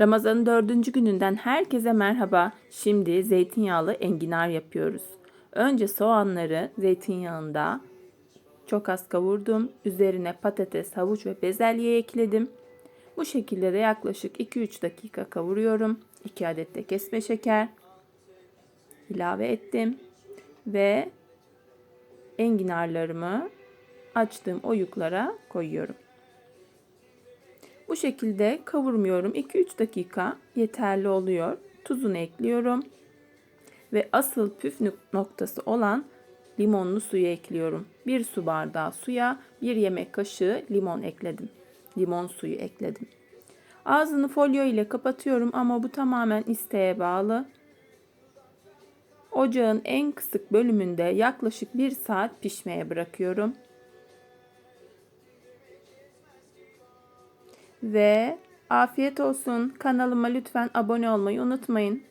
Ramazan'ın dördüncü gününden herkese merhaba. Şimdi zeytinyağlı enginar yapıyoruz. Önce soğanları zeytinyağında çok az kavurdum. Üzerine patates, havuç ve bezelye ekledim. Bu şekilde de yaklaşık 2-3 dakika kavuruyorum. 2 adet de kesme şeker ilave ettim. Ve enginarlarımı açtığım oyuklara koyuyorum. Bu şekilde kavurmuyorum. 2-3 dakika yeterli oluyor. Tuzunu ekliyorum. Ve asıl püf noktası olan limonlu suyu ekliyorum. 1 su bardağı suya 1 yemek kaşığı limon ekledim. Limon suyu ekledim. Ağzını folyo ile kapatıyorum ama bu tamamen isteğe bağlı. Ocağın en kısık bölümünde yaklaşık 1 saat pişmeye bırakıyorum. Ve afiyet olsun. Kanalıma lütfen abone olmayı unutmayın.